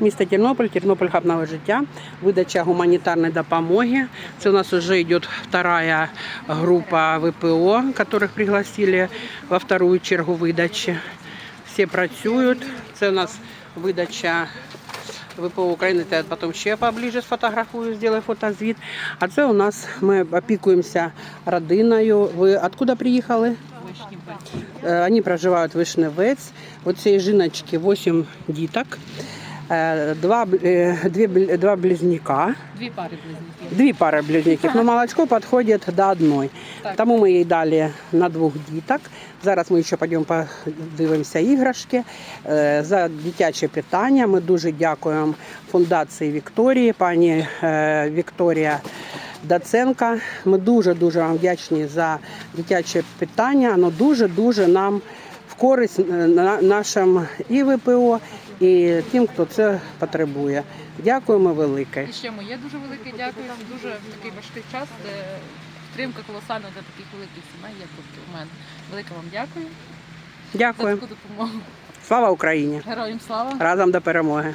місто Тернопіль, Тернопіль Хаб нове життя, видача гуманітарної допомоги. Це у нас вже йде вторая група ВПО, яких пригласили во вторую чергу видачі. Всі працюють. Це у нас видача ВПО України, я потім ще поближе сфотографую, зроблю фотозвіт. А це у нас ми опікуємося родиною. Ви откуда приїхали? Е, Вони проживають в Вишневець. У цієї жіночки 8 діток, два, е, дві, два близнюка. Дві пари близнюків. Дві пари близнюків, але молочко підходить до одної. Так. Тому ми їй дали на двох діток. Зараз ми ще підемо подивимося іграшки. Е, За дитяче питання ми дуже дякуємо фундації Вікторії, пані е, Вікторія Даценка. Ми дуже-дуже вам вдячні за дитяче питання. Воно дуже-дуже нам в користь е, нашим і ВПО, і тим, хто це потребує. Дякуємо велике. І ще моє дуже велике дякую. Дуже в такий важкий час, де підтримка колосальна для таких великих сімей, як у мене. Велике вам дякую Дякую. за таку допомогу. Слава Україні! Героям слава! Разом до перемоги!